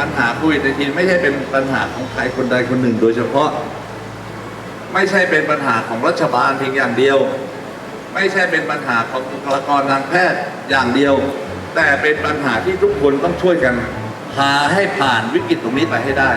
ปัญหาโควิดในทีไม่ใช่เป็นปัญหาของใครคนใดคนหนึ่ง โดยเฉพาะ ไม่ใช่เป็นปัญหาของรัฐบาลเพียงอย่างเดียว ไม่ใช่เป็นปัญหาของบุคลากรทางแพทย์อย่างเดียว แต่เป็นปัญหาที่ทุกคนต้องช่วยกันพาให้ผ่านวิกฤตตรงนี้ไปให้ได้